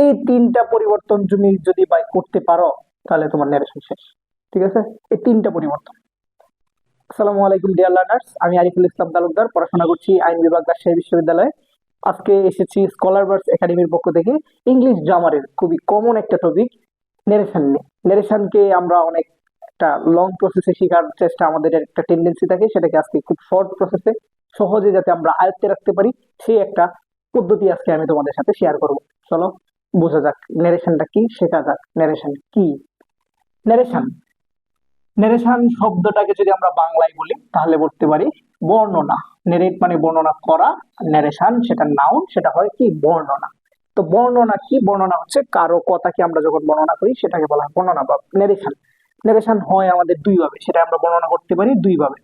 এই তিনটা পরিবর্তন তুমি যদি বাই করতে পারো, তাহলে তোমার ন্যারেশন শেষ। ঠিক আছে? এই তিনটা পরিবর্তন। আসসালামু আলাইকুম ডিয়ার লার্নার্স আমি আরিফুল ইসলাম তালুকদার, পড়াশোনা করছি আইন বিভাগ রাজশাহী বিশ্ববিদ্যালয়ে। আজকে এসেছি স্কলার বার্স একাডেমির পক্ষ থেকে ইংলিশ গ্রামারের খুবই কমন একটা টপিক নেরেশন নিয়ে। নেরেশনকে আমরা অনেক একটা লং প্রসেসে শেখার চেষ্টা, আমাদের একটা টেন্ডেন্সি থাকে, সেটাকে আজকে খুব শর্ট প্রসেসে সহজে যাতে আমরা আয়ত্তে রাখতে পারি, সেই একটা পদ্ধতি আজকে আমি তোমাদের সাথে শেয়ার করব। চলো বোঝা যাক নেরেশনটা কি, শেখা যাক নেরেশন কি? নেরেশন নেরেশন শব্দটাকে যদি আমরা বাংলায় বলি, তাহলে বলতে পারি বর্ণনা। নেরেট মানে বর্ণনা করা নেরেশন সেটা নাউন সেটা হয় কি বর্ণনা। তো বর্ণনা কি? বর্ণনা হচ্ছে কারও কথাকে আমরা যখন বর্ণনা করি, সেটাকে বলা হয় বর্ণনা বা নেরেশন নেরেশন হয় আমাদের দুই ভাবে সেটা আমরা বর্ণনা করতে পারি দুই ভাবে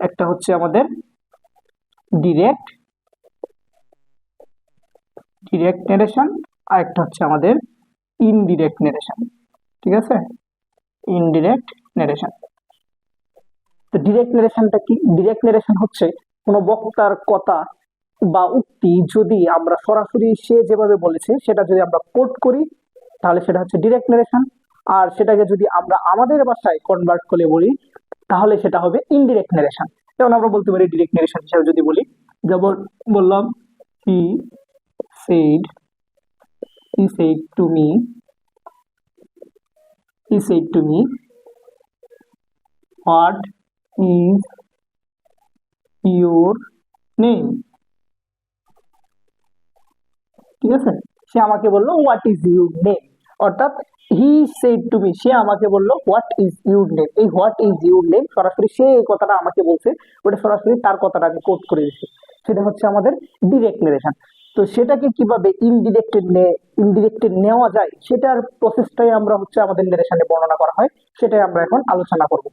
একটা হচ্ছে আমাদের ডিরেক্ট ডিরেক্ট নেরেশন আর একটা হচ্ছে আমাদের ইনডিরেক্ট নেরেশন ঠিক আছে? ইনডিরেক্ট নেরেশন তো ডিরেক্ট নেরেশনটা কি? ডিরেক্ট নেরেশন হচ্ছে কোনো বক্তার কথা বা উক্তি যদি আমরা সরাসরি সে যেভাবে বলেছে সেটা যদি আমরা কোট করি, তাহলে সেটা হচ্ছে ডিরেক্ট নেরেশন আর সেটাকে যদি আমরা আমাদের ভাষায় কনভার্ট করে বলি, তাহলে সেটা হবে ইনডিরেক্ট নেরেশন যেমন আমরা বলতে পারি ডিরেক্ট নেরেশন হিসেবে যদি বলি, যেমন বললাম হি said he said to me, he said to me, what is your name? ঠিক আছে? সে আমাকে বলল হোয়াট ইজ ইউর নেম অর্থাৎ হি সেড টু মি সে আমাকে বলল হোয়াট ইজ ইউর নেম এই হোয়াট ইজ ইউর নেম সরাসরি সে এই কথাটা আমাকে বলছে। ওটা সরাসরি তার কথাটা আমি কোট করে দিচ্ছি। সেটা হচ্ছে আমাদের ডিরেক্ট নেরেশন তো সেটাকে কীভাবে ইনডিরেক্টেড ইনডিরেক্টেড নেওয়া যায়, সেটার প্রসেসটাই আমরা হচ্ছে আমাদের নেরেশনে বর্ণনা করা হয়, সেটাই আমরা এখন আলোচনা করব।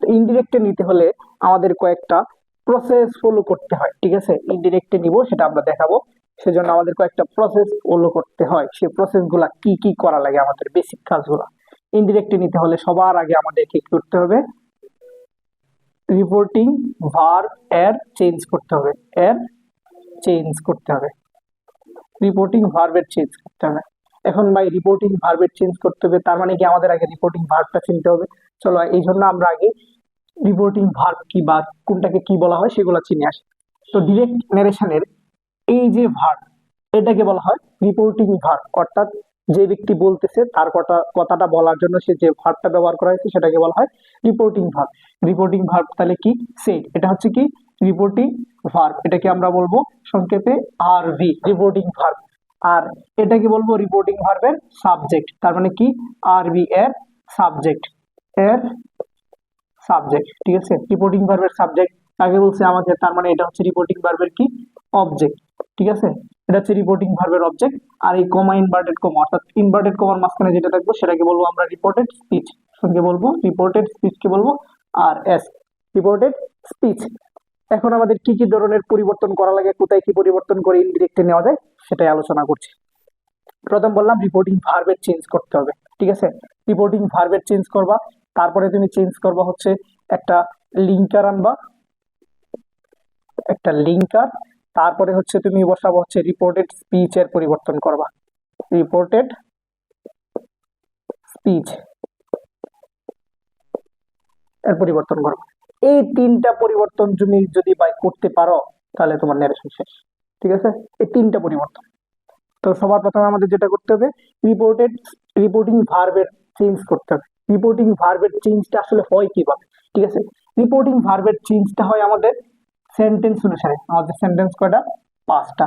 তো ইনডিরেক্টে নিতে হলে আমাদের কয়েকটা প্রসেস ফলো করতে হয়, ঠিক আছে? ইনডিরেক্টে নিব, সেটা আমরা দেখাবো। সেজন্য আমাদের কয়েকটা প্রসেস ফলো করতে হয় সেই প্রসেসগুলা কি কি করা লাগে আমাদের বেসিক কাজগুলো। ইনডিরেক্টে নিতে হলে সবার আগে আমাদের কি করতে হবে? রিপোর্টিং ভার এর চেঞ্জ করতে হবে। এর চেঞ্জ করতে হবে। রিপোর্টিং ভার্বের চেঞ্জ করতে হবে। এখন ভাই রিপোর্টিং ভার্বের চেঞ্জ করতে হবে, তার মানে কি আমাদের আগে রিপোর্টিং ভার্বটা চিনতে হবে। চলো এই জন্য আমরা আগে রিপোর্টিং ভার্ব কি বা কোনটাকে কি বলা হয় সেগুলো চিনে আসি। তো ডিরেক্ট নারেশনের এই যে ভার্ব এটাকে বলা হয় রিপোর্টিং ভার্ব অর্থাৎ যে ব্যক্তি বলতেছে, তার কথা, কথাটা বলার জন্য সে যে ভার্বটা ব্যবহার করা হয়েছে, সেটাকে বলা হয় রিপোর্টিং ভার্ব রিপোর্টিং ভার্ব তাহলে কি? সেট এটা হচ্ছে কি? রিপোর্টিং ভার্ব এটাকে আমরা বলব সংক্ষেপে আর ভি রিপোর্টিং ভার্ব আর এটাকে বলব রিপোর্টিং ভার্বের সাবজেক্ট তার মানে কি? আর ভি এর সাবজেক্ট এর সাবজেক্ট ঠিক আছে? রিপোর্টিং ভার্বের সাবজেক্ট আগে বলছে আমাদের, তার মানে এটা হচ্ছে রিপোর্টিং ভার্বের কি? অবজেক্ট ঠিক আছে? এটা হচ্ছে রিপোর্টিং ভার্বের অবজেক্ট আর এই কমা ইনভার্টেড কমা অর্থাৎ ইনভার্টেড কমার মাঝখানে যেটা থাকব, সেটাকে বলব আমরা রিপোর্টেড স্পিচ সঙ্গে বলব রিপোর্টেড স্পিচকে বলব আর এস রিপোর্টেড স্পিচ এখন আমাদের কি কি ধরনের পরিবর্তন করা লাগে, কোথায় কি পরিবর্তন করে ইনডিরেক্টে নেওয়া যায়, সেটাই আলোচনা করছি। প্রথম বললাম রিপোর্টিং ভার্বের চেঞ্জ করতে হবে, ঠিক আছে? রিপোর্টিং ভার্বের চেঞ্জ করবা, তারপরে তুমি চেঞ্জ করবা হচ্ছে একটা লিঙ্কার আনবা, একটা লিঙ্কার তারপরে হচ্ছে তুমি বসাবো হচ্ছে রিপোর্টেড স্পিচ এর পরিবর্তন করবা। রিপোর্টেড স্পিচ এর পরিবর্তন করবা। এই তিনটা পরিবর্তন তুমি যদি বাই করতে পারো, তাহলে তোমার ন্যারেশন শেষ। ঠিক আছে? এই তিনটা পরিবর্তন। তো সবার প্রথমে আমাদের যেটা করতে হবে রিপোর্টেড রিপোর্টিং ভার্বের চেঞ্জ করতে হবে। রিপোর্টিং ভার্বের চেঞ্জটা আসলে হয় কীভাবে? ঠিক আছে? রিপোর্টিং ভার্বের চেঞ্জটা হয় আমাদের সেন্টেন্স অনুসারে। আমাদের সেন্টেন্স কয়টা? পাঁচটা।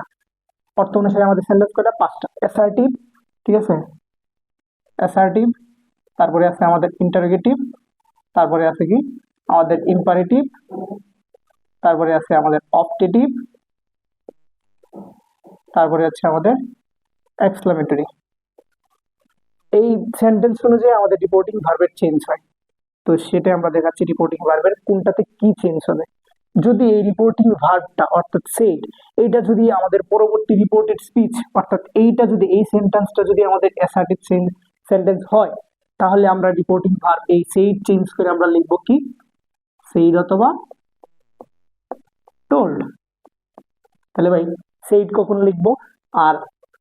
অর্থ অনুসারে আমাদের সেন্টেন্স কয়টা? পাঁচটা। অ্যাসার্টিভ ঠিক আছে? অ্যাসার্টিভ তারপরে আছে আমাদের ইন্টারোগেটিভ তারপরে আছে কি? আমাদের ইম্পারেটিভ তারপরে আছে আমাদের অপটেটিভ তারপরে আছে আমাদের এক্সক্লামেটরি এই সেন্টেন্স অনুযায়ী আমাদের রিপোর্টিং ভার্বের চেঞ্জ হয়। তো সেটা আমরা দেখাচ্ছি রিপোর্টিং ভার্বের কোনটাতে কি চেঞ্জ হবে। যদি এই রিপোর্টিং ভার্বটা অর্থাৎ সেট এইটা যদি আমাদের পরবর্তী রিপোর্টেড স্পিচ অর্থাৎ এইটা যদি এই সেন্টেন্সটা যদি আমাদের অ্যাসার্টিভ সেন্টেন্স হয়, তাহলে আমরা রিপোর্টিং ভার্ব এই সেইট চেঞ্জ করে আমরা লিখব কি? সেইড অথবা টোল্ড তাহলে ভাই সেইড কখন লিখব আর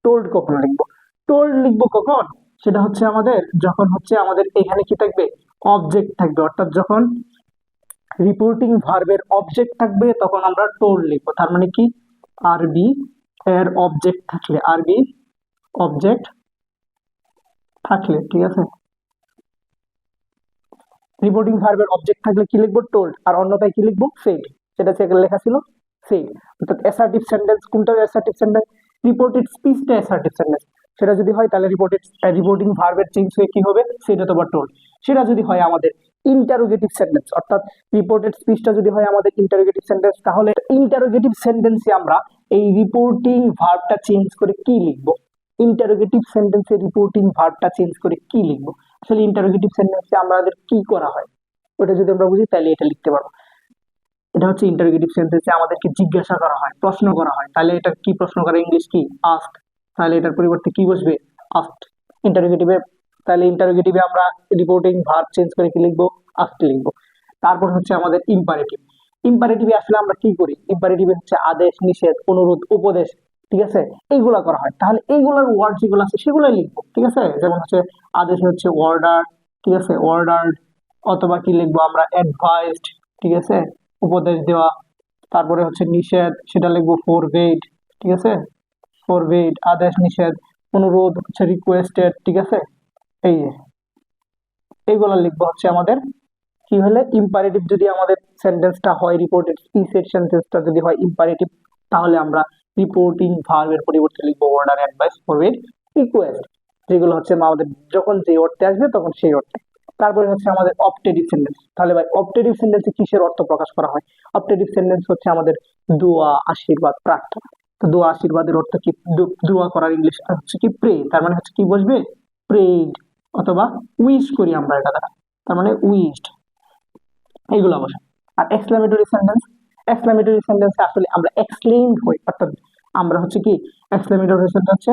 টোল্ড কখন লিখব? টোল্ড লিখব কখন? সেটা হচ্ছে আমাদের যখন হচ্ছে আমাদের এখানে কি থাকবে? অবজেক্ট থাকবে। অর্থাৎ যখন রিপোর্টিং ভার্বের অবজেক্ট থাকবে, তখন আমরা টোল্ড লিখব। তার মানে কি? আরবি এর অবজেক্ট থাকলে আরবি অবজেক্ট থাকলে, ঠিক আছে? রিপোর্টিং ভার্বের অবজেক্ট থাকলে কি লিখব? টোল্ড আর অন্যথায় কি লিখব? সেড সেটা সেখানে লেখা ছিল সেড অর্থাৎ অ্যাসার্টিভ সেন্টেন্স কোনটা অ্যাসার্টিভ সেন্টেন্স রিপোর্টেড স্পিচটা অ্যাসার্টিভ সেন্টেন্স সেটা যদি হয়, তাহলে রিপোর্টেড রিপোর্টিং ভার্বের চেঞ্জ হয়ে কি হবে? সেড অথবা টোল্ড সেটা যদি হয় আমাদের ইন্টারোগেটিভ সেন্টেন্স অর্থাৎ রিপোর্টেড স্পিচটা যদি হয় আমাদের ইন্টারোগেটিভ সেন্টেন্স তাহলে ইন্টারোগেটিভ সেন্টেন্সে আমরা এই রিপোর্টিং ভার্বটা চেঞ্জ করে কি লিখব? ইন্টারোগেটিভ সেন্টেন্সে রিপোর্টিং ভার্বটা চেঞ্জ করে কি লিখব? আসলে ইন্টারোগেটিভ সেন্টেন্সে আমাদের কি করা হয়? ওটা যদি আমরা বুঝি, তাহলে এটা লিখতে পারব। এটা হচ্ছে ইন্টারোগেটিভ সেন্টেন্সে আমাদেরকে জিজ্ঞাসা করা হয়, প্রশ্ন করা হয়। তাহলে এটা কি প্রশ্ন করে? ইংলিশ কি? আস্ক তাহলে এটার পরিবর্তে কি বসবে? আস্ক ইন্টারোগেটিভে তাহলে ইন্টারোগেটিভে আমরা রিপোর্টিং ভার্ব চেঞ্জ করে কি লিখব? আস্ক লিখব। তারপর হচ্ছে আমাদের ইম্পারেটিভ ইম্পারেটিভে আসলে আমরা কি করি? ইম্পারেটিভে হচ্ছে আদেশ, নিষেধ, অনুরোধ, উপদেশ ঠিক আছে? এইগুলা করা হয়। তাহলে এইগুলার ওয়ার্ড যেগুলো আছে, সেগুলোই লিখব, ঠিক আছে? যেমন হচ্ছে আদেশ হচ্ছে অর্ডার ঠিক আছে? অর্ডার অথবা কি লিখব আমরা? অ্যাডভাইসড ঠিক আছে? উপদেশ দেওয়া। তারপরে হচ্ছে নিষেধ, সেটা লিখব ফোরবেড ঠিক আছে? ফোরবেড আদেশ, নিষেধ, অনুরোধ, হচ্ছে রিকোয়েস্টেড ঠিক আছে? এই যে। এইগুলো লিখব হচ্ছে আমাদের। কি হলে? ইম্পারেটিভ যদি আমাদের সেন্টেন্সটা হয় রিপোর্টেড স্পিচের সেন্টেন্সটা যদি হয় ইম্পারেটিভ তাহলে আমরা রিপোর্টিং ভার্বের পরিবর্তে লিখব অর্ডার অ্যাডভাইস ফরওয়ার্ড রিকোয়েস্ট যেগুলো হচ্ছে আমাদের যখন যে অর্থে আসবে তখন সেই অর্থে। তারপরে হচ্ছে আমাদের অপটেটিভ সেন্টেন্স তাহলে ভাই অপটেটিভ সেন্টেন্সে কিসের অর্থ প্রকাশ করা হয়? অপটেটিভ সেন্টেন্স হচ্ছে আমাদের দোয়া, আশীর্বাদ, প্রার্থনা। দোয়া, আশীর্বাদের অর্থ কি? দোয়া করার ইংলিশ হচ্ছে কি? প্রে তার মানে হচ্ছে কি বসবে? প্রেড অথবা উইশ করি আমরা এটা দ্বারা। তার মানে উইশড এইগুলো বসে। আর এক্সক্লামেটরি সেন্টেন্স এক্সক্লামেটরি সেন্টেন্সে আসলে আমরা এক্সক্লেইমড হই, অর্থাৎ আমরা হচ্ছে কি এক্সক্লামেটরি সেন্টেন্স হচ্ছে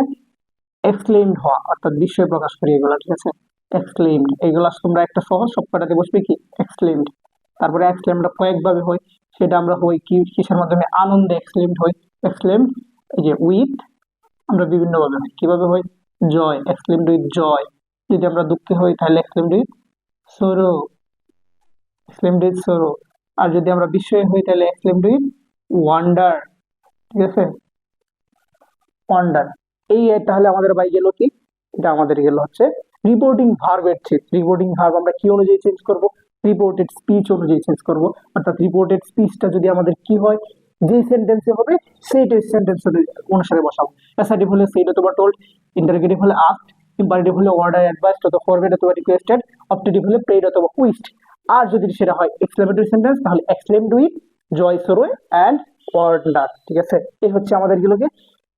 এক্সক্লেইমড হওয়া, অর্থাৎ বিস্ময় প্রকাশ করি এগুলো, ঠিক আছে? এক্সক্লেইমড এগুলো তোমরা একটা সহজ সবকটাতে বসবে কি? এক্সক্লেইমড তারপরে এক্সক্লেমটা কয়েকভাবে হয় সেটা আমরা হই কি, কিসের মাধ্যমে? আনন্দে এক্সক্লেমড হই। এক্সক্লেমড এই যে উইথ আমরা বিভিন্নভাবে হই। কীভাবে হই? Joy exclaimed with joy. যদি আমরা দুঃখে হই, তাহলে exclaimed with sorrow exclaimed with sorrow আর যদি আমরা বিস্ময়ে হই, তাহলে এক্সক্লেমড উইথ ওয়ান্ডার ঠিক আছে? ওয়ান্ডার এই তাহলে আমাদের বাই গেল কি? এটা আমাদের গেল হচ্ছে রিপোর্টিং ভার্বের চেঞ্জ রিপোর্টিং ভার্ব আমরা কি অনুযায়ী চেঞ্জ করব? রিপোর্টেড স্পিচ অনুযায়ী চেঞ্জ করব। অর্থাৎ রিপোর্টেড স্পিচটা যদি আমাদের কি হয় যে সেন্টেন্সে হবে, সেই সেন্টেন্স অনুসারে বসাবো। অ্যাসার্টিভ হলে সেইড অথবা টোল্ড ইন্টারগেটিভ হলে আস্ট ইম্পারেটিভ হলে অর্ডার অ্যাডভাইসড অথবা ফরওয়ার্ড অথবা রিকোয়েস্টেড অপটেটিভ হলে প্রেড অথবা উইস্ট আর যদি সেটা হয় এক্সক্লেমেটরি সেন্টেন্স তাহলে exclaimed with joy sorrow and wonder ঠিক আছে? এই হচ্ছে আমাদের গুলোকে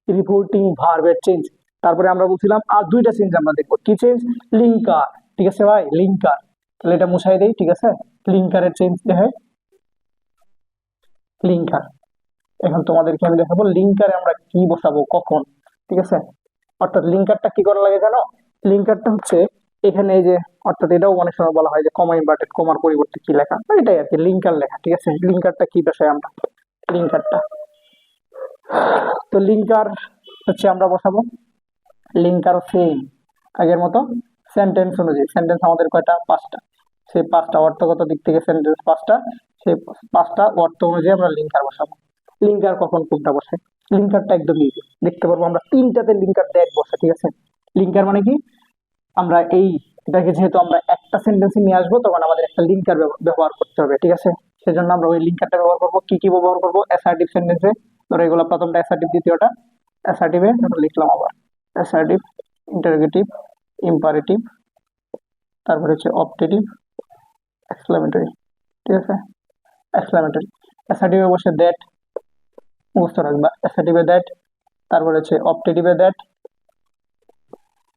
রিপোর্টিং ভার্বের চেঞ্জ তারপরে আমরা বলছিলাম, আর দুইটা চেঞ্জ আমরা দেখব। কি চেঞ্জ লিঙ্কার, ঠিক আছে ভাই? লিঙ্কার। তাহলে এটা মুছাই দেই, ঠিক আছে? লিঙ্কারের চেঞ্জ হয়? লিঙ্কার। এখন তোমাদেরকে আমি দেখাবো, লিঙ্কারে আমরা কি বসাবো, কখন, ঠিক আছে? অর্থাৎ লিঙ্কারটা কি করা লাগে জানো? লিঙ্কারটা হচ্ছে, এখানে এই যে অর্থাৎ এটাও অনেক সময় বলা হয় যে কমা ইনভার্টেড কমার পরিবর্তে কি লেখা? এটাই আর কি লিঙ্কার লেখা, ঠিক আছে? লিঙ্কারটা কি বিষয় আমরা? লিঙ্কারটা তো লিঙ্কার হচ্ছে আমরা বসাবো। লিঙ্কার সেম আগের মতো সেন্টেন্স অনুযায়ী। সেন্টেন্স আমাদের কয়টা? পাঁচটা। সেই পাঁচটা অর্থগত দিক থেকে সেন্টেন্স পাঁচটা, সেই পাঁচটা অর্থ অনুযায়ী আমরা লিঙ্কার বসাবো। লিঙ্কার কখন কোনটা বসে? লিঙ্কারটা একদম ইজি দেখতে পারব আমরা তিনটাতে লিঙ্কার দেখ বসে, ঠিক আছে? লিঙ্কার মানে কি? আমরা এই এটাকে যেহেতু আমরা একটা সেন্টেন্সে নিয়ে আসব, তখন আমাদের একটা লিঙ্কার ব্যবহার করতে হবে, ঠিক আছে? সেজন্য আমরা ওই লিঙ্কারটা ব্যবহার করব। কি কি ব্যবহার করব? অ্যাসার্টিভ সেন্টেন্সে ধরো এগুলো প্রথমটা অ্যাসার্টিভ দ্বিতীয়টা অ্যাসার্টিভে লিখলাম আবার। অ্যাসার্টিভ ইন্টারোগেটিভ ইম্পারেটিভ তারপরে হচ্ছে অপটেটিভ এক্সক্লামেটরি ঠিক আছে? এক্সক্লামেটরি অ্যাসার্টিভে বসে দ্যাট মুখস্থ রাখবা। অ্যাসার্টিভে দ্যাট তারপরে হচ্ছে অপটেটিভে দ্যাট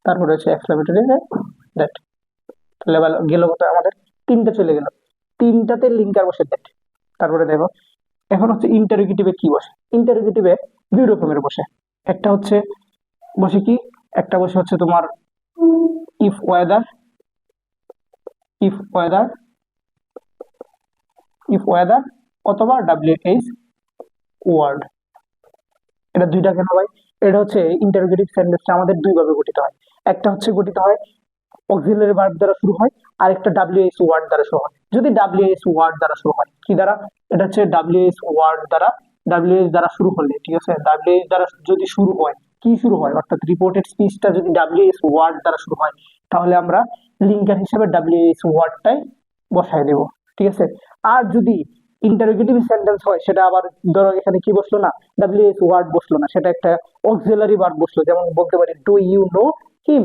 তারপরে হচ্ছে এক্সক্লামেটরি দ্যাট তাহলে গেল কত আমাদের তিনটা চলে গেল। তিনটাতে লিঙ্কার বসে দ্যাট তারপরে দেখো, এখন হচ্ছে ইন্টারোগেটিভে কি বসে? ইন্টারোগেটিভে দুই রকমের বসে। একটা হচ্ছে বসে কি? একটা বসে হচ্ছে তোমার if whether if whether if whether অথবা ডাব্লিউ এইচ ওয়ার্ড এটা দুইটা কেন ভাই এটা হচ্ছে ইন্টারোগেটিভ সেন্টেন্সটা আমাদের দুইভাবে গঠিত হয়। একটা হচ্ছে গঠিত হয় অক্সিলারি ভার্ব দ্বারা শুরু হয় আর একটা ডাব্লিউএস ওয়ার্ড দ্বারা শুরু হয়। যদি ডাব্লিউএস ওয়ার্ড দ্বারা শুরু হয়, কি দ্বারা? এটা হচ্ছে ডাব্লিউএস ওয়ার্ড দ্বারা ডাব্লিউএস দ্বারা শুরু হলে, ঠিক আছে? ডাব্লিউএস দ্বারা যদি শুরু হয়, কি শুরু হয়? অর্থাৎ রিপোর্টেড স্পিচটা যদি ডাব্লিউএস ওয়ার্ড দ্বারা শুরু হয়, তাহলে আমরা লিঙ্কার হিসেবে ডাব্লিউএস ওয়ার্ডটাই বসায় দেব ঠিক আছে? আর যদি ইন্টারোগেটিভ সেন্টেন্স হয়, সেটা আবার ধরো এখানে কি বসল না? ডাব্লিউএস ওয়ার্ড বসল না, সেটা একটা অক্সিলারি ভার্ব বসল, যেমন বলতে পারি ডু ইউ নো হিম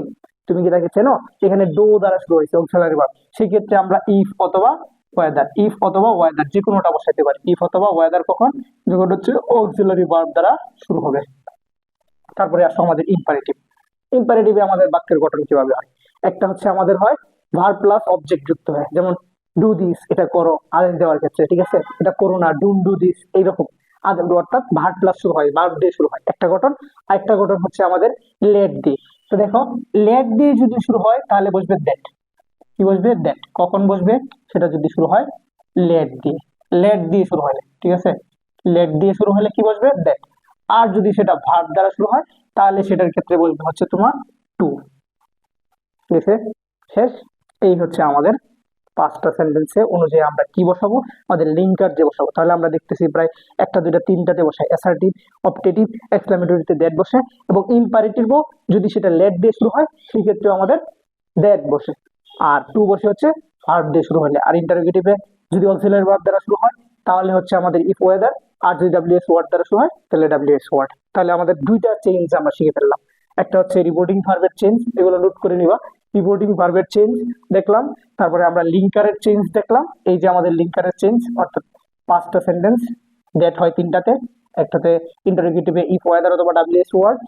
তুমি কি তাকে চেনো? এখানে ডো দ্বারা শুরু হয়েছে অক্সিলারি ভার্ব সেক্ষেত্রে আমরা ইফ অথবা ওয়েদার ইফ অথবা ওয়েদার যে কোনোটা বসাইতে পারি। ইফ অথবা ওয়েদার কখন? যখন হচ্ছে অক্সিলারি ভার্ব দ্বারা শুরু হবে। তারপরে আসো আমাদের ইম্পারেটিভ ইম্পারেটিভে আমাদের বাক্যের গঠন কীভাবে হয়? একটা হচ্ছে আমাদের হয় ভার প্লাস অবজেক্ট যুক্ত হয়। যেমন ডু দিস এটা করো, আদেশ দেওয়ার ক্ষেত্রে, ঠিক আছে? এটা করো না ডুন ডু দিস এইরকম। আদেশ, অর্থাৎ ভার প্লাস শুরু হয় ভার্ব দিয়ে শুরু হয়। একটা গঠন, আরেকটা গঠন হচ্ছে আমাদের লেট দিয়ে। তো দেখো লেট দিয়ে যদি শুরু হয়, তাহলে বসবে দ্যাট কি বসবে? দ্যাট কখন বসবে? সেটা যদি শুরু হয় লেট দিয়ে। লেট দিয়ে শুরু হলে, ঠিক আছে? লেট দিয়ে শুরু হলে কি বসবে? দ্যাট আর যদি সেটা ভার্ব দ্বারা শুরু হয়, তাহলে সেটার ক্ষেত্রে বসবে হচ্ছে তোমার টু ঠিক আছে শেষ। এই হচ্ছে আমাদের পাঁচটা সেন্টেন্সে অনুযায়ী আমরা কি বসাবো? আমাদের লিঙ্কার যে বসাবো। তাহলে আমরা দেখতেছি প্রায় একটা, দুইটা, তিনটাতে বসাই অ্যাসার্টিভ অপটেটিভ এক্সক্লামেটরিতে দ্যাট বসে এবং ইম্পারেটিভও যদি সেটা লেট দিয়ে শুরু হয় সেই ক্ষেত্রে আমাদের দ্যাট বসে। আর টু বসে হচ্ছে ভার্ব দিয়ে শুরু হলে। আর ইন্টারোগেটিভে যদি অক্সিলারি ভার্ব দ্বারা শুরু হয়, তাহলে হচ্ছে আমাদের ইফ ওয়েদার আর যদি ডাব্লিউএস ওয়ার্ড দ্বারা শুরু হয়, তাহলে ডাব্লিউএস ওয়ার্ড তাহলে আমাদের দুইটা চেঞ্জ আমরা শিখে ফেললাম। একটা হচ্ছে রিপোর্টিং ভার্বের চেঞ্জ এগুলো নোট করে নিবা। রিপোর্টিং ভার্বের চেঞ্জ দেখলাম, তারপরে আমরা লিঙ্কারের চেঞ্জ দেখলাম, এই যে আমাদের লিঙ্কারের চেঞ্জ অর্থাৎ পাঁচটা সেন্টেন্স ডেট হয় তিনটাতে, একটাতে ইন্টারোগেটিভে ইফ ওয়েদার অথবা ডাব্লিউএস ওয়ার্ড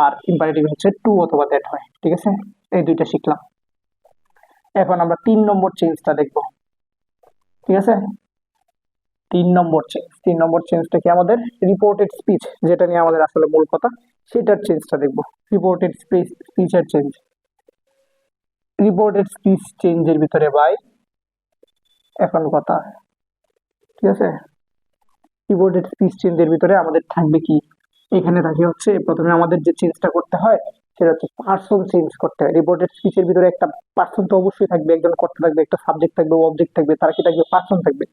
আর ইম্পারেটিভ হচ্ছে টু অথবা দ্যাট হয়, ঠিক আছে? এই দুইটা শিখলাম। এখন আমরা তিন নম্বর চেঞ্জটা দেখব, ঠিক আছে? তিন নম্বর চেঞ্জ তিন নম্বর চেঞ্জটা কি আমাদের? রিপোর্টেড স্পিচ যেটা নিয়ে আমাদের আসলে মূল কথা, সেটার চেঞ্জটা দেখব। রিপোর্টেড স্পিচ স্পিচের চেঞ্জ রিপোর্টেড স্পিচ চেঞ্জের ভিতরে বাই এখন কথা ঠিক আছে? রিপোর্টেড স্পিচ চেঞ্জের ভিতরে আমাদের থাকবে কি? এখানে থাকে হচ্ছে, প্রথমে আমাদের যে চেঞ্জটা করতে হয়, সেটা হচ্ছে পার্সন চেঞ্জ করতে হয়। রিপোর্টেড স্পিচের ভিতরে একটা পার্সন তো অবশ্যই থাকবে, একজন করতে থাকবে, একটা সাবজেক্ট থাকবে অবজেক্ট থাকবে, তার কি থাকবে? পার্সন থাকবে।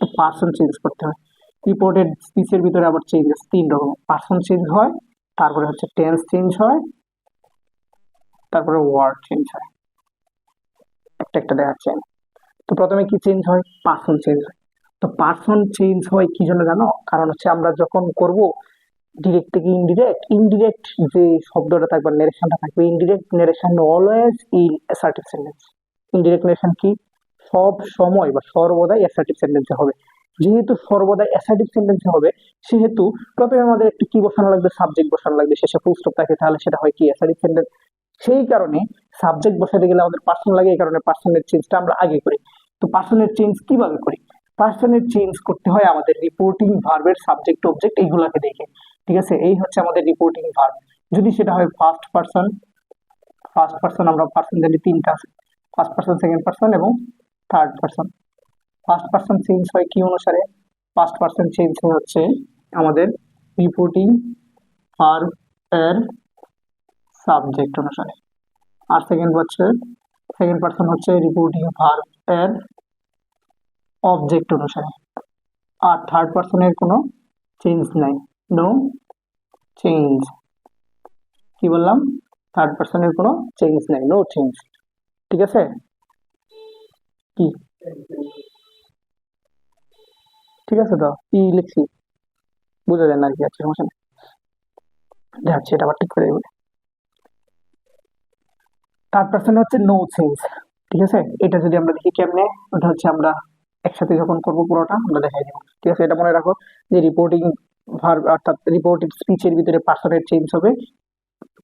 তো পার্সন চেঞ্জ করতে হয়। রিপোর্টেড স্পিচের ভিতরে আবার চেঞ্জেস তিন রকম। পার্সন চেঞ্জ হয়, তারপরে হচ্ছে টেন্স চেঞ্জ হয়, তারপরে ওয়ার্ড চেঞ্জ হয়। একটা একটা দেখাচ্ছে তো প্রথমে কি চেঞ্জ হয়? পার্সন চেঞ্জ হয়। তো পার্সন চেঞ্জ হয় কি জন্য জানো? কারণ হচ্ছে আমরা যখন করব ডিরেক্ট থেকে ইনডিরেক্ট ইনডিরেক্ট যে শব্দটা থাকবে নেরেশনটা থাকবে indirect narration always in assertive sentence indirect narration কি? সব সময় বা সর্বদাই অ্যাসার্টিভ সেন্টেন্সে হবে। যেহেতু সর্বদাই অ্যাসার্টিভ সেন্টেন্সে হবে, সেহেতু প্রথমে আমাদের একটু কি বসানো লাগবে? সাবজেক্ট বসানো লাগবে। শেষে ফুল স্টপ থাকে, তাহলে সেটা হয় কি? অ্যাসার্টিভ সেন্টেন্স সেই কারণে সাবজেক্ট বসাতে গেলে আমাদের পার্সন লাগে, এই কারণে পার্সনের চেঞ্জটা আমরা আগে করি। তো পার্সনের চেঞ্জ কীভাবে করি? পার্সনের চেঞ্জ করতে হয় আমাদের রিপোর্টিং ভার্বের সাবজেক্ট অবজেক্ট এইগুলাকে দেখে। ঠিক আছে? এই হচ্ছে আমাদের রিপোর্টিং ভার্ব যদি সেটা হয় ফার্স্ট পার্সন ফার্স্ট পার্সন আমরা পার্সন জানি তিনটা আছে। ফার্স্ট পার্সন সেকেন্ড পার্সন এবং third person first person change হয় কি অনুসারে? ফার্স্ট পার্সন চেঞ্জ হচ্ছে আমাদের রিপোর্টিং ভার্ব এর সাবজেক্ট অনুসারে। আর সেকেন্ড হচ্ছে সেকেন্ড পার্সন হচ্ছে রিপোর্টিং ভার্ব এর অবজেক্ট অনুসারে। আর থার্ড পার্সনের কোনো চেঞ্জ নাই। নো চেঞ্জ কি বললাম? থার্ড পার্সনের কোনো চেঞ্জ নাই। নো চেঞ্জ ঠিক আছে? কি? ঠিক আছে তো? কি লিখছি? বুঝা যায় না আর কি আছে সমস্যা নেই। যাচ্ছি, এটা আবার ঠিক করে দেবো। থার্ড পার্সন হচ্ছে নো চেঞ্জ ঠিক আছে? এটা যদি আমরা দেখি কেমনে, ওটা হচ্ছে আমরা একসাথে যখন করব পুরোটা, আমরা দেখাই দেবো। ঠিক আছে, এটা মনে রাখো যে রিপোর্টিং ভার্ব অর্থাৎ রিপোর্টিং স্পিচের ভিতরে পার্সনের চেঞ্জ হবে।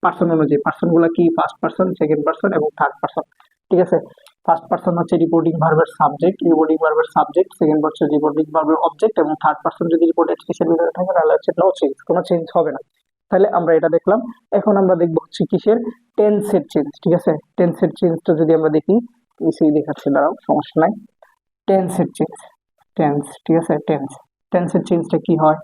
পার্সন অনুযায়ী পার্সনগুলা কি? ফার্স্ট পার্সন সেকেন্ড পার্সন এবং থার্ড পার্সন ঠিক আছে? ফার্স্ট পার্সন হচ্ছে রিপোর্টিং ভার্বের সাবজেক্ট রিপোর্টিং ভার্বের সাবজেক্ট সেকেন্ড পার্সন রিপোর্টিং ভার্বের অবজেক্ট এবং থার্ড পার্সন যদি রিপোর্টেড স্পিচের ভিতরে থাকে, তাহলে হচ্ছে নো চেঞ্জ কোনো চেঞ্জ হবে না। তাহলে আমরা এটা দেখলাম। এখন আমরা দেখব হচ্ছে কিসের টেন্সের চেঞ্জ, ঠিক আছে? টেন্সের চেঞ্জটা যদি আমরা দেখি ইসেই দেখাচ্ছি, দাঁড়াও, সমস্যা নাই। টেন্সের চেঞ্জ টেন্স ঠিক আছে? টেন্স টেন্সের চেঞ্জটা কি হয়?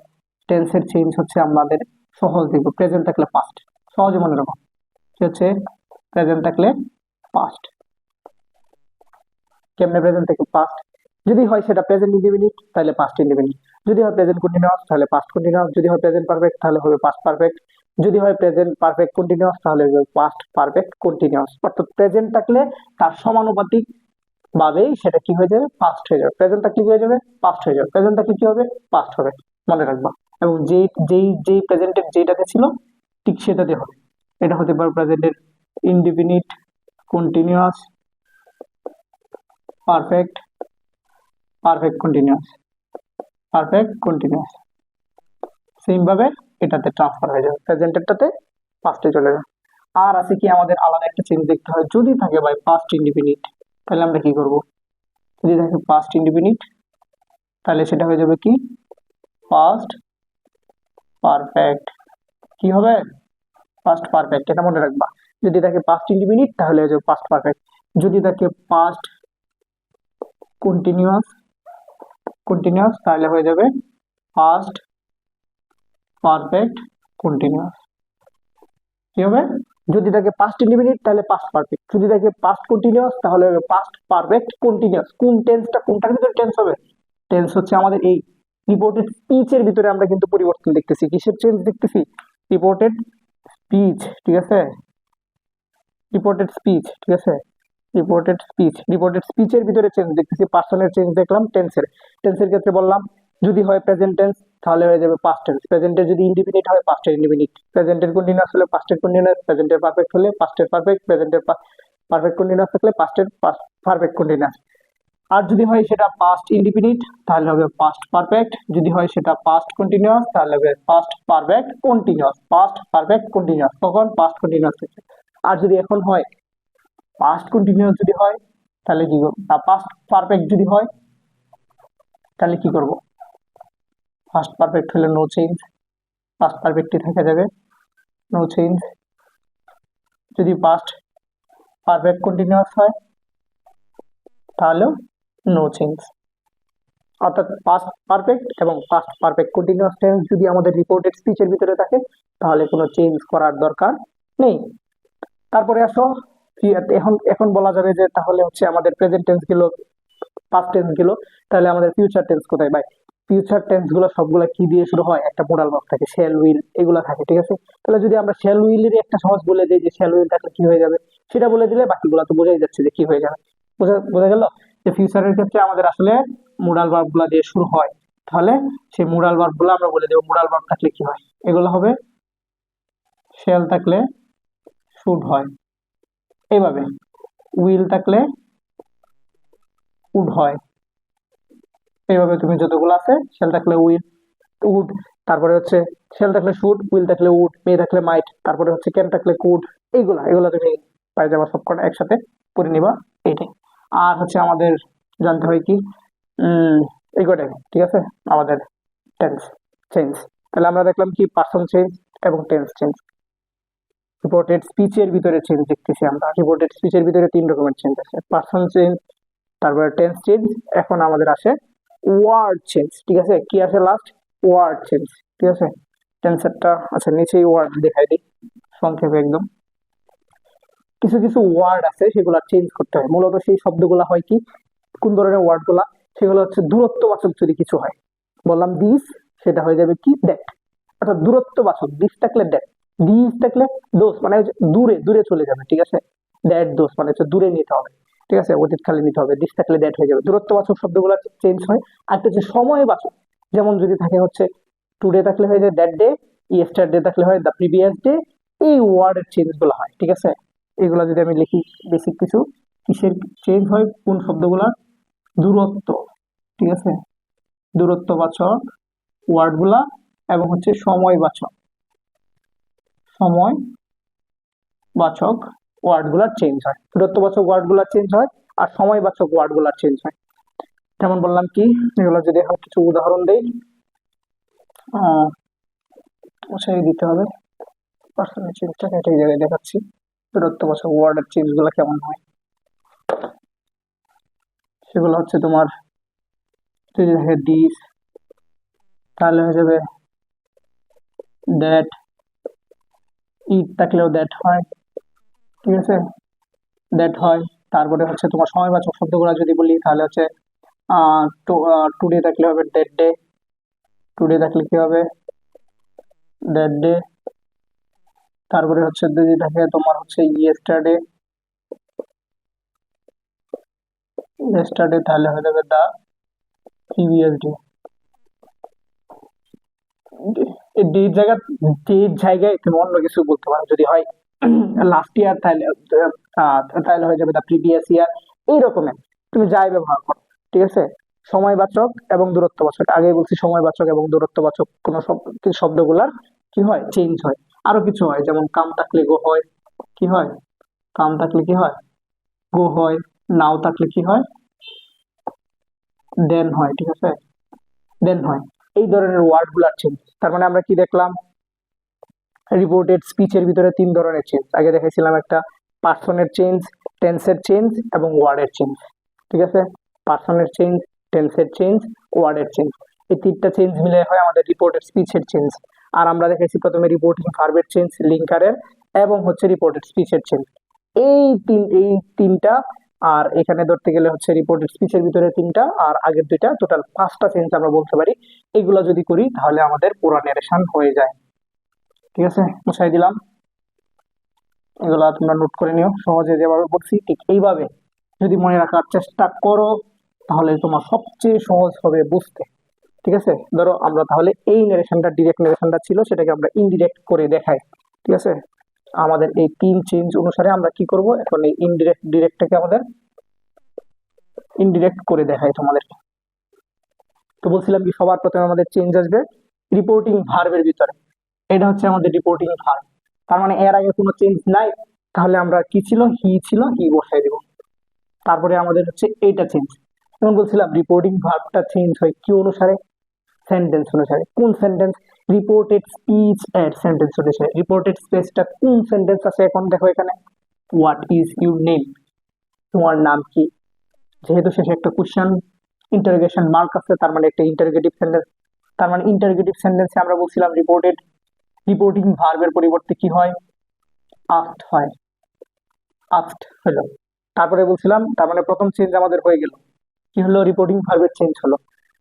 টেন্সের চেঞ্জ হচ্ছে আমাদের সহজ দেখব, প্রেজেন্ট থাকলে পাস্ট সহজে মনে রাখো। কি হচ্ছে? প্রেজেন্ট থাকলে পাস্ট কেমনে প্রেজেন্ট থেকে? পাস্ট যদি হয় সেটা প্রেজেন্ট ইন্ডিফিনিট তাহলে পাস্ট ইন্ডিফিনিট যদি হয় প্রেজেন্ট কন্টিনিউয়াস তাহলে পাস্ট কন্টিনিউয়াস যদি হয় প্রেজেন্ট পারফেক্ট তাহলে হবে পাস্ট পারফেক্ট যদি হয় প্রেজেন্ট পারফেক্ট কন্টিনিউয়াস তাহলে হবে পাস্ট পারফেক্ট কন্টিনিউয়াস অর্থাৎ প্রেজেন্ট থাকলে তার সমানুপাতিক ভাবেই সেটা কি হয়ে যাবে? পাস্ট হয়ে যাবে। প্রেজেন্ট থাকলে কি হয়ে যাবে? পাস্ট হয়ে যাবে। প্রেজেন্ট থাকলে কি হবে? পাস্ট হবে। মনে রাখবা। এবং যেই যেই যেই প্রেজেন্টের যেটাতে ছিল, ঠিক সেটাতে হবে। এটা হতে পারে প্রেজেন্টের indefinite continuous perfect perfect continuous perfect continuous same ভাবে এটাতে ট্রান্সফার হয়ে যাবে। প্রেজেন্টেরটাতে পাস্টে চলে যাবে। আর আছে কি আমাদের আলাদা একটা চেঞ্জ দেখতে হয়। যদি থাকে ভাই পাস্ট ইন্ডিফিনিট তাহলে আমরা কি করব? যদি থাকে পাস্ট ইন্ডিফিনিট তাহলে সেটা হয়ে যাবে কি? পাস্ট পারফেক্ট কি হবে? পাস্ট পারফেক্ট এটা মনে রাখবা। যদি থাকে পাস্ট ইন্ডিফিনিট তাহলে হয়ে যাবে পাস্ট পারফেক্ট যদি থাকে পাস্ট কন্টিনিউয়াস কন্টিনিউয়াস তাহলে হয়ে যাবে পাস্ট পারফেক্ট কন্টিনিউয়াস কি হবে? যদি থাকে পাস্ট ইন্ডিফিনিট তাহলে পাস্ট পারফেক্ট যদি থাকে পাস্ট কন্টিনিউয়াস তাহলে হবে পাস্ট পারফেক্ট কন্টিনিউয়াস কোন টেন্সটা কোনটার ভিতরে টেন্স হবে? টেন্স হচ্ছে আমাদের এই রিপোর্টেড স্পিচের ভিতরে আমরা কিন্তু পরিবর্তন দেখতেছি। কিসের চেঞ্জ দেখতেছি? রিপোর্টেড স্পিচ ঠিক আছে? রিপোর্টেড স্পিচ ঠিক আছে? রিপোর্টেড স্পিচ রিপোর্টেড স্পিচের ভিতরে চেঞ্জ দেখতেছি। পার্সনের চেঞ্জ দেখলাম টেন্সের টেন্সের ক্ষেত্রে বললাম, যদি হয় প্রেজেন্ট টেন্স তাহলে হয়ে যাবে পাস্ট টেন্স প্রেজেন্টের যদি ইন্ডিপেন্ডেন্ট হয় পাস্টের ইন্ডিপেন্ডেন্ট প্রেজেন্টের কন্টিনিউয়াস হলে পাস্টের কন্টিনিউয়াস প্রেজেন্টের পারফেক্ট হলে পাস্টের পারফেক্ট প্রেজেন্টের পারফেক্ট কন্টিনিউয়াস থাকলে পাস্টের পারফেক্ট কন্টিনিউয়াস আর যদি হয় সেটা পাস্ট ইন্ডিপেন্ডেন্ট তাহলে হবে পাস্ট পারফেক্ট যদি হয় সেটা পাস্ট কন্টিনিউয়াস তাহলে হবে past perfect continuous past perfect continuous তখন পাস্ট কন্টিনিউয়াস থেকে আর যদি এখন হয় পাস্ট কন্টিনিউয়াস যদি হয়, তাহলে কি পাস্ট পারফেক্ট যদি হয় তাহলে কি করব? ফার্স্ট পারফেক্ট হলে নো চেঞ্জ পাস্ট পারফেক্টই থেকে যাবে নো চেঞ্জ যদি পাস্ট পারফেক্ট কন্টিনিউয়াস হয় তাহলেও নো চেঞ্জ অর্থাৎ পাস্ট পারফেক্ট এবং পাস্ট পারফেক্ট কন্টিনিউয়াস টেন্স যদি আমাদের রিপোর্টেড স্পিচের ভিতরে থাকে, তাহলে কোনো চেঞ্জ করার দরকার নেই। তারপরে আসো এখন এখন বলা যাবে যে তাহলে হচ্ছে আমাদের প্রেজেন্ট টেন্স পাস্ট টেন্সগুলো, তাহলে আমাদের ফিউচার টেন্স কোথায়? ভাই ফিউচার টেন্সগুলো সবগুলো কি দিয়ে শুরু হয়? একটা মোডাল ভার্ব থাকে শেল উইল এগুলো থাকে, ঠিক আছে? তাহলে যদি আমরা শেল উইলের একটা সহজ বলে দিই যে শেল উইল থাকলে কি হয়ে যাবে? সেটা বলে দিলে বাকিগুলো তো বোঝাই যাচ্ছে যে কি হয়ে যাবে। বোঝা বোঝা গেল? যে ফিউচারের ক্ষেত্রে আমাদের আসলে মোডাল ভার্বগুলা দিয়ে শুরু হয়। তাহলে সেই মোডাল ভার্বগুলো আমরা বলে দেবো মোডাল ভার্ব থাকলে কি হয়? এগুলো হবে শেল থাকলে শুড হয়। এইভাবে। উইল থাকলে উড হয়। এইভাবে তুমি যতগুলো আছে শেল থাকলে উইল, উড, তারপরে হচ্ছে শেল থাকলে শুড উইল থাকলে উড মে থাকলে মাইট তারপরে হচ্ছে ক্যান থাকলে কুড এইগুলা, এগুলো তুমি পাই যাবা সবকটা একসাথে করে নিবা এইটাই। আর হচ্ছে আমাদের জানতে হয় কি এই কটাই ঠিক আছে? আমাদের টেন্স চেঞ্জ তাহলে আমরা দেখলাম কি পার্সন চেঞ্জ এবং টেন্স চেঞ্জ রিপোর্টেড স্পিচের ভিতরে চেঞ্জ দেখতেছি আমরা। রিপোর্টেড স্পিচের ভিতরে তিন রকমের চেঞ্জ আছে। পার্সন চেঞ্জ তারপরে টেন্স চেঞ্জ এখন আমাদের আসে ওয়ার্ড চেঞ্জ ঠিক আছে? কি আছে লাস্ট ওয়ার্ড চেঞ্জ ঠিক আছে? টেন্সারটা আচ্ছা নিচেই ওয়ার্ড দেখাই দিই, সংক্ষেপে একদম। কিছু কিছু ওয়ার্ড আছে, সেগুলো চেঞ্জ করতে হয়। মূলত সেই শব্দগুলো হয় কি? কোন ধরনের ওয়ার্ডগুলা সেগুলো হচ্ছে দূরত্ববাচক যদি কিছু হয়। বললাম দিস সেটা হয়ে যাবে কি? দ্যাট অর্থাৎ দূরত্ববাচক দিস থাকলে দ্যাট দিস থাকলে দোষ মানে দূরে দূরে চলে যাবে, ঠিক আছে? দ্যাট দোষ মানে হচ্ছে দূরে নিতে হবে। ঠিক আছে? অতীত খালি নিতে হবে দিস থাকলে দ্যাট হয়ে যাবে। দূরত্ববাচক শব্দগুলো চেঞ্জ হয়। আর হচ্ছে সময়বাচক যেমন যদি থাকে হচ্ছে টুডে থাকলে হয়ে যায় দ্যাট ডে ইয়েস্টার ডে থাকলে হয় দ্য প্রিভিয়াস ডে এই ওয়ার্ডের চেঞ্জগুলো হয়, ঠিক আছে? এগুলো যদি আমি লিখি বেসিক কিছু, কিসের চেঞ্জ হয়? কোন শব্দগুলা? দূরত্ব, ঠিক আছে? দূরত্ববাচক ওয়ার্ডগুলা এবং হচ্ছে সময়বাচক সময় বাচক ওয়ার্ডগুলার চেঞ্জ হয়। দূরত্ববাচক ওয়ার্ডগুলার চেঞ্জ হয় আর সময়বাচক ওয়ার্ডগুলার চেঞ্জ হয়। যেমন বললাম কি, এগুলো যদি এখন কিছু উদাহরণ দেই সেই দিতে হবে। পার্সোনাল চেঞ্জটাকে একটা জায়গায় দেখাচ্ছি দূরত্ববাচক ওয়ার্ডের চেঞ্জগুলো কেমন হয়। সেগুলো হচ্ছে তোমার দিস তাহলে হয়ে যাবে দ্যাট ইট থাকলেও দ্যাট হয়। ঠিক আছে? দ্যাট হয়। তারপরে হচ্ছে তোমার সময়বাচক শব্দগুলো যদি বলি, তাহলে হচ্ছে টুডে থাকলে হবে দ্যাট ডে টুডে থাকলে কি হবে? দ্যাট ডে তারপরে হচ্ছে যদি থাকে তোমার হচ্ছে ইয়েস্টারডে ইয়েস্টারডে তাহলে হয়ে যাবে দা প্রিভিয়াস ডে ডে জায়গা যে জায়গায় তুমি অন্য কিছু বলতে পারো যদি হয়। লাস্ট ইয়ার তাহলে তাহলে হয়ে যাবে দা প্রিভিয়াস ইয়ার এই রকমের তুমি যাই ব্যবহার করো, ঠিক আছে? সময়বাচক এবং দূরত্ববাচক। আগে বলছি সময়বাচক এবং দূরত্ববাচক। কোন শব্দগুলার কি হয়? চেঞ্জ হয়। আরও কিছু হয়, যেমন কাম থাকলে গো হয়। কি হয়? কাম থাকলে কি হয়? গো হয়। নাও থাকলে কি হয়? দেন হয়, ঠিক আছে? দেন হয়। এই ধরনের ওয়ার্ডগুলার চেঞ্জ তার মানে আমরা কি দেখলাম? রিপোর্টেড স্পিচের ভিতরে তিন ধরনের চেঞ্জ আগে দেখেছিলাম একটা পার্সনের চেঞ্জ টেন্সের চেঞ্জ এবং ওয়ার্ডের চেঞ্জ ঠিক আছে? পার্সনের চেঞ্জ টেন্সের চেঞ্জ ওয়ার্ডের চেঞ্জ এই তিনটা চেঞ্জ মিলে হয় আমাদের রিপোর্টেড স্পিচের চেঞ্জ আর আমরা দেখেছি প্রথমে রিপোর্টিং ভার্বের চেঞ্জ লিঙ্কারের এবং হচ্ছে রিপোর্টেড স্পিচের চেঞ্জ এই তিন, এই তিনটা আর এখানে ধরতে গেলে হচ্ছে রিপোর্টেড স্পিচের ভিতরে তিনটা আর আগের দুইটা। টোটাল পাঁচটা চেঞ্জ আমরা বলতে পারি। এগুলো যদি করি তাহলে আমাদের পুরো নারেশন হয়ে যায়। ঠিক আছে? মুছাই দিলাম। এগুলো তোমরা নোট করে নিও। সহজে যেভাবে বলছি ঠিক এইভাবে। যদি মনে রাখার চেষ্টা করো, তাহলে তোমার সবচেয়ে সহজ হবে বুঝতে। ঠিক আছে? ধরো আমরা তাহলে এই নারেশনটা ডিরেক্ট নারেশনটা ছিল, সেটাকে আমরা ইনডিরেক্ট করে দেখাই। ঠিক আছে? আমাদের এই তিন চেঞ্জ অনুসারে আমরা কি করব? এখন এই ইনডিরেক্ট ডিরেক্টটাকে আমাদের ইনডিরেক্ট করে দেখাই তোমাদেরকে। তো বলছিলাম কি, সবার প্রথমে আমাদের চেঞ্জ আসবে রিপোর্টিং ভার্বের ভিতরে। এটা হচ্ছে আমাদের রিপোর্টিং ভার্ব তার মানে এর আগে কোনো চেঞ্জ নাই, তাহলে আমরা কি ছিল? হি ছিল হি বসাই দেব। তারপরে আমাদের হচ্ছে এইটা চেঞ্জ যেমন বলছিলাম রিপোর্টিং ভার্বটা চেঞ্জ হয় কি অনুসারে? সেন্টেন্স অনুসারে। কোন সেন্টেন্স রিপোর্টেড স্পিচ এর সেন্টেন্স অনুসারে। রিপোর্টেড স্পেসটা কোন সেন্টেন্স আছে এখন দেখো এখানে? হোয়াট ইজ ইউর নেম তোমার নাম কি? যেহেতু শেষে একটা কোশ্চেন ইন্টারোগেশন মার্ক আছে, তার মানে একটা ইন্টারোগেটিভ সেন্টেন্স তার মানে ইন্টারোগেটিভ সেন্টেন্সে আমরা বলছিলাম রিপোর্টেড রিপোর্টিং ভার্বের পরিবর্তে কি হয়? আস্ট হয়। আস্ট হলো। তারপরে বলছিলাম, তার মানে প্রথম চেঞ্জ আমাদের হয়ে গেল। কি হলো? রিপোর্টিং ভার্বের চেঞ্জ হলো।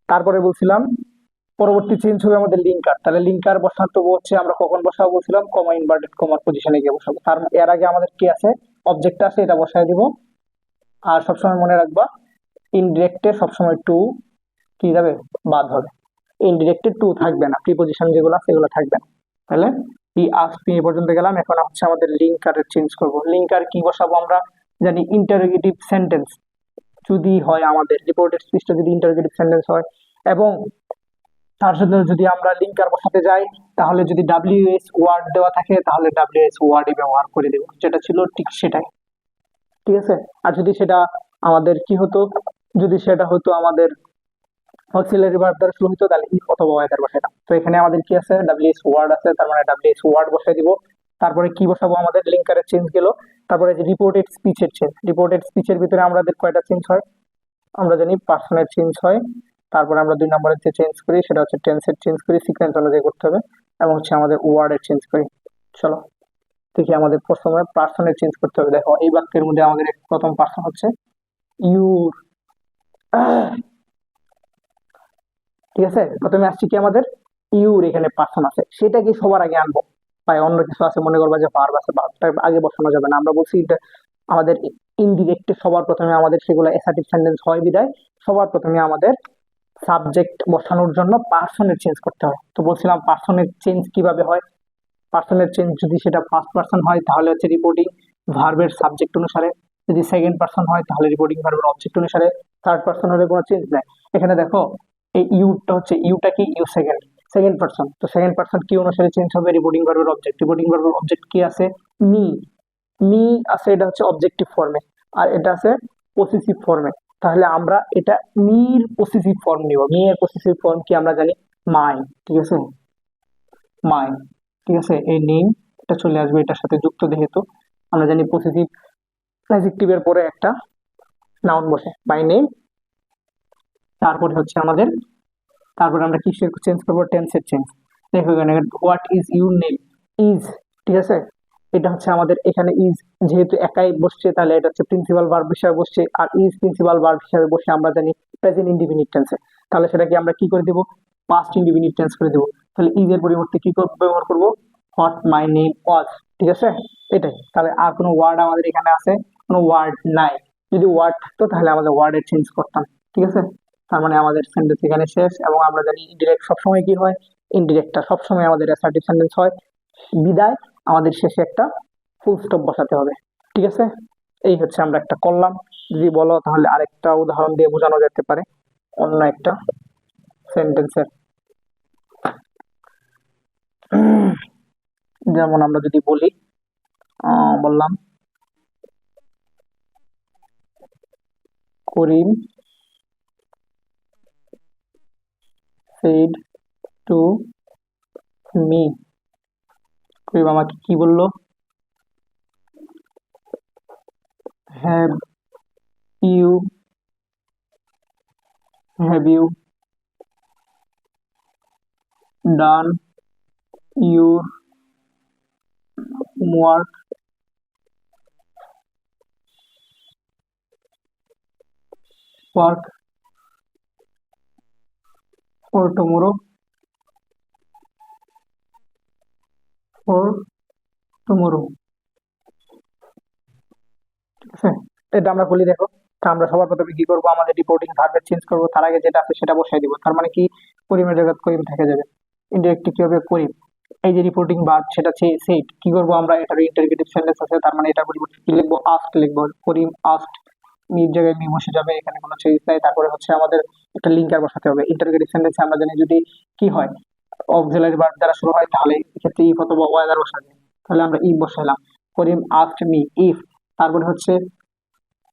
তারপরে বলছিলাম, পরবর্তী চেঞ্জ হবে আমাদের লিঙ্কার তাহলে লিঙ্কার বসাতে হচ্ছে, আমরা কখন বসাবো বলছিলাম কমা ইনভার্টেড কমার পজিশনে গিয়ে বসাবো। তার এর আগে আমাদের কি আছে? অবজেক্ট আছে, এটা বসায় দিব। আর সবসময় মনে রাখবা ইনডিরেক্টে সবসময় টু কি যাবে? বাদ হবে। ইনডিরেক্টে টু থাকবে না। প্রিপোজিশন যেগুলো আছে, সেগুলো থাকবে না। তাহলে? ই আস্ক এ পর্যন্ত গেলাম। এখন হচ্ছে আমাদের লিঙ্কারের চেঞ্জ করব। লিঙ্কার কি বসাবো আমরা? জানি ইন্টারোগেটিভ সেন্টেন্স যদি হয় আমাদের রিপোর্টেড স্পিচটা যদি ইন্টারোগেটিভ সেন্টেন্স হয়। এবং তার সাথে যদি আমরা লিঙ্কার বসাতে যাই, তাহলে যদি ডাব্লিউএস ওয়ার্ড দেওয়া থাকে, তাহলে ডাব্লিউএস ওয়ার্ডই ব্যবহার করে দেব। যেটা ছিল ঠিক সেটাই। ঠিক আছে? আর যদি সেটা আমাদের কি হতো? যদি সেটা হতো আমাদের অক্সিলারি ভার্ব দ্বারা শুরু হতো তাহলে ইফ অথবা ওয়েদার বসাইতাম। তো এখানে আমাদের কি আছে? ডাব্লিউএস ওয়ার্ড আছে, তার মানে ডাব্লিউএস ওয়ার্ড বসাই দিব। তারপরে কি বসাবো? আমাদের লিঙ্কারের চেঞ্জ গেল। তারপরে যে রিপোর্টেড স্পিচের চেঞ্জ রিপোর্টেড স্পিচের ভিতরে আমাদের কয়টা চেঞ্জ হয়? আমরা জানি পার্সনের চেঞ্জ হয়। তারপরে আমরা দুই নম্বরের যে চেঞ্জ করি, সেটা হচ্ছে টেন্সের চেঞ্জ করি সিকোয়েন্স অনুযায়ী করতে হবে, এবং হচ্ছে আমাদের ওয়ার্ডের চেঞ্জ করি। চলো, দেখি আমাদের প্রথমে পার্সনের চেঞ্জ করতে হবে। দেখো, এই বাক্যের মধ্যে আমাদের প্রথম পার্সন হচ্ছে ইউর ঠিক আছে? প্রথমে আসছি কি আমাদের? ইউর এখানে পার্সন আছে। সেটা কি সবার আগে আনব। বা অন্য কিছু আছে, মনে করবা যে ভার্ব আছে ভার্বটা আগে বসানো যাবে না। আমরা বলছি আমাদের ইনডিরেক্টে সবার প্রথমে আমাদের সেগুলো অ্যাসার্টিভ সেন্টেন্স হয় বিদায়। সবার প্রথমে আমাদের সাবজেক্ট বসানোর জন্য পার্সনের চেঞ্জ করতে হয়। তো বলছিলাম পার্সনের চেঞ্জ কীভাবে হয়? পার্সনের চেঞ্জ যদি সেটা ফার্স্ট পার্সন হয়, তাহলে হচ্ছে রিপোর্টিং ভার্বের সাবজেক্ট অনুসারে। যদি সেকেন্ড পার্সন হয়, তাহলে রিপোর্টিং ভার্বের অবজেক্ট অনুসারে। থার্ড পার্সন হলে কোনো চেঞ্জ নেই। এখানে দেখো এই ইউটা হচ্ছে ইউটা কি? ইউ সেকেন্ড সেকেন্ড পার্সন তো সেকেন্ড পার্সন কি অনুসারে চেঞ্জ হবে? রিপোর্টিং ভার্বের অবজেক্ট রিপোর্টিং ভার্বের অবজেক্ট কি আছে? মি মি আছে, এটা হচ্ছে অবজেক্টিভ ফর্মে আর এটা আছে পসেসিভ ফর্মে তাহলে আমরা এটা মির পসেসিভ ফর্ম নিব। মি এর পসেসিভ ফর্ম কি আমরা জানি? মাই ঠিক আছে? মাই ঠিক আছে? এই নেম এটা চলে আসবে এটার সাথে যুক্ত যেহেতু। আমরা জানি পসেসিভ অ্যাডজেক্টিভের পরে একটা নাউন বসে। বাই নেম তারপরে হচ্ছে আমাদের, তারপরে আমরা কিসের চেঞ্জ করব? টেন্সের চেঞ্জ দেখো এখানে what is your name is ঠিক আছে? এটা হচ্ছে আমাদের এখানে ইজ যেহেতু একাই বসছে, তাহলে এটা হচ্ছে প্রিন্সিপাল ভার্ব হিসাবে বসছে, আর ইজ প্রিন্সিপাল ভার্ব হিসাবে বসে আমরা জানি প্রেজেন্ট ইন্ডিপেন্ডেন্ট টেন্সে তাহলে সেটাকে আমরা কি করে দেবো? পাস্ট ইন্ডিপেন্ডেন্ট টেন্স করে দেবো। তাহলে ইজ এর পরিবর্তে কি ব্যবহার করব? হোয়াট মাই নেম ওয়াজ ঠিক আছে? এটাই। তাহলে আর কোনো ওয়ার্ড আমাদের এখানে আছে? কোনো ওয়ার্ড নাই। যদি ওয়ার্ড থাকতো, তাহলে আমাদের ওয়ার্ডে চেঞ্জ করতাম, ঠিক আছে? তার মানে আমাদের সেন্টেন্স এখানে শেষ এবং আমরা জানি ইনডিরেক্ট সবসময় কি হয়? ইনডিরেক্টটা সবসময় আমাদের অ্যাসার্টিভ সেন্টেন্স হয়। বিদায়, আমাদের শেষে একটা ফুল স্টপ বসাতে হবে। ঠিক আছে? এই হচ্ছে আমরা একটা করলাম। যদি বলো তাহলে আরেকটা উদাহরণ দিয়ে বোঝানো যেতে পারে। অন্য একটা সেন্টেন্সের যেমন আমরা যদি বলি বললাম, করিম said to me করিম আমাকে কি বলল have you have you done your homework work for tomorrow for tomorrow এটা আমরা বলি দেখো। আমরা সবার প্রথমে কি করব? আমাদের রিপোর্টিং ভার্বের চেঞ্জ করব। তার আগে যেটা আছে সেটা বসাই দিব। তার মানে কি? করিমের জায়গায় করিম থেকে যাবে। ইনডিরেক্টলি কি হবে? করিম। এই যে রিপোর্টিং ভার্ব সেটা সেট কি করব আমরা? এটার ইন্টারগেটিভ সেন্টেন্স আছে। তার মানে এটার পরিবর্তে কি লিখব? আস্ট লিখব। করিম আস্ট মির জায়গায় মি বসে যাবে, এখানে কোনো চেঞ্জ নাই, তারপরে হচ্ছে আমাদের একটা লিঙ্কার বসাতে হবে। আমরা জানি যদি কি হয় ভার্ব দ্বারা শুরু হয়, তাহলে এক্ষেত্রে ইফ অথবা ওয়াদার বসাবে। তাহলে আমরা if Karim asked me if তারপরে হচ্ছে,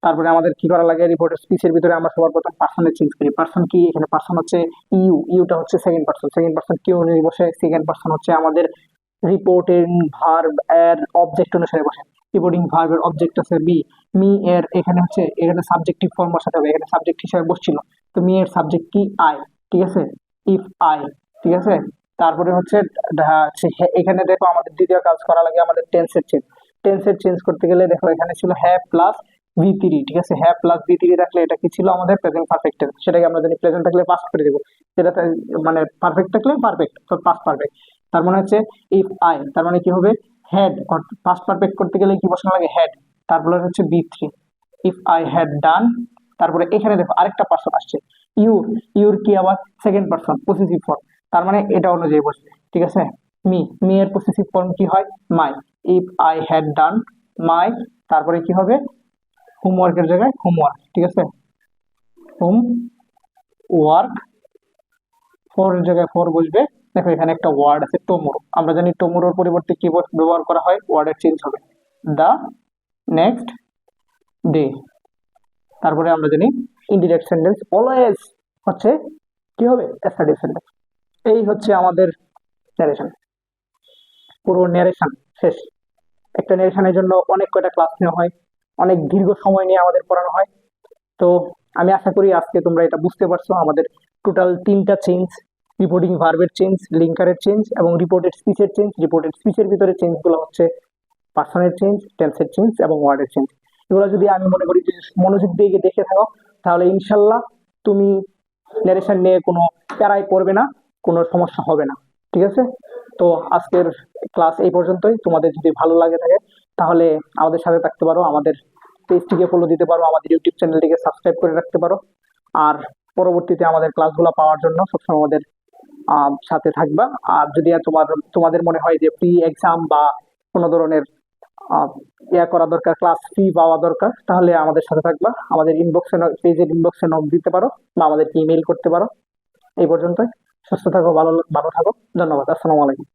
তারপরে আমাদের কি করা লাগে? রিপোর্টের স্পিচের ভিতরে আমরা সবার প্রথম পার্সনে চেঞ্জ করি। পার্সন কি? এখানে পার্সন হচ্ছে ইউ ইউটা হচ্ছে সেকেন্ড পার্সন সেকেন্ড পার্সন কিউ অনুযায়ী বসে সেকেন্ড পার্সন হচ্ছে আমাদের রিপোর্টিং ভার্ব এর অবজেক্ট অনুসারে বসে। রিপোর্টিং ভার্বের অবজেক্ট আছে বি মি এর এখানে হচ্ছে, এখানে সাবজেক্টিভ ফর্ম বসাতে হবে এখানে সাবজেক্ট হিসাবে বসছিল। তো মি এর সাবজেক্ট কি? আই ঠিক আছে? ইফ আই ঠিক আছে? তারপরে হচ্ছে এখানে দেখো আমাদের দ্বিতীয় কাজ করা লাগে আমাদের টেন্সের চেঞ্জ টেন্সের চেঞ্জ করতে গেলে দেখো, এখানে ছিল হ্যাভ প্লাস ভি থ্রি ঠিক আছে? হ্যাভ প্লাস ভি থ্রি রাখলে এটা কি ছিল আমাদের? প্রেজেন্ট পারফেক্টের সেটাকে আমরা জানি প্রেজেন্ট থাকলে পাস করে দেবো। তা- মানে পারফেক্ট থাকলে পারফেক্ট তো পাস্ট পারফেক্ট তার মানে হচ্ছে ইফ আই তার মানে কি হবে? হ্যাড পাস্ট পারফেক্ট করতে গেলে কি বসানো লাগে? হ্যাড তারপরে হচ্ছে B three if I had done তারপরে এখানে দেখো আরেকটা পার্সন আসছে। ইউর ইউর কি আবার সেকেন্ড পার্সন পজিটিভ ফর্ম তার মানে এটা অনুযায়ী বসবে, ঠিক আছে? মি মি এর পজিটিভ ফর্ম কি হয়? My if I had done my তারপরে কি হবে? হোমওয়ার্কের জায়গায় হোমওয়ার্ক ঠিক আছে? হোম ওয়ার্ক ফোর জায়গায় ফোর বসবে। দেখো, এখানে একটা ওয়ার্ড আছে টমোরো আমরা জানি টমোরোর পরিবর্তে কি ব্যবহার করা হয় ওয়ার্ডের চেঞ্জ হবে। দা নেক্সট ডে তারপরে আমরা জানি ইনডিরেক্ট সেন্টেন্স অলওয়েজ হচ্ছে কি হবে? অ্যাসার্টিভ সেন্টেন্স এই হচ্ছে আমাদের ন্যারেশন পুরো ন্যারেশন শেষ। একটা ন্যারেশনের জন্য অনেক কয়টা ক্লাস নেওয়া হয়, অনেক দীর্ঘ সময় নিয়ে আমাদের পড়ানো হয়। তো আমি আশা করি আজকে তোমরা এটা বুঝতে পারছ। আমাদের টোটাল তিনটা চেঞ্জ রিপোর্টিং ভার্বের চেঞ্জ লিঙ্কারের চেঞ্জ এবং রিপোর্টেড স্পিচের চেঞ্জ রিপোর্টেড স্পিচের ভিতরে চেঞ্জগুলো হচ্ছে পার্সনের চেঞ্জ টেন্সের চেঞ্জ এবং ওয়ার্ডের চেঞ্জ এগুলো যদি আমি মনে করি যদি মনোযোগ দিয়ে দেখে থাকো, তাহলে ইনশাল্লাহ তুমি ন্যারেশন নিয়ে কোনো প্যারাই পড়বে না, কোনো সমস্যা হবে না। ঠিক আছে? তো আজকের ক্লাস এই পর্যন্তই। তোমাদের যদি ভালো লাগে থাকে, তাহলে আমাদের সাথে থাকতে পারো, আমাদের পেজটিকে ফলো দিতে পারো, আমাদের ইউটিউব চ্যানেলটিকে সাবস্ক্রাইব করে রাখতে পারো। আর পরবর্তীতে আমাদের ক্লাসগুলো পাওয়ার জন্য সবসময় আমাদের সাথে থাকবা। আর যদি তোমার, তোমাদের মনে হয় যে প্রি এক্সাম বা কোনো ধরনের ইয়া করা দরকার ক্লাস ফি পাওয়া দরকার, তাহলে আমাদের সাথে থাকবা। আমাদের ইনবক্সে পেজের ইনবক্সে নক দিতে পারো, বা আমাদেরকে ইমেল করতে পারো। এই পর্যন্তই। সুস্থ থাকো, ভালো ভালো থাকো। ধন্যবাদ। আসসালামু আলাইকুম।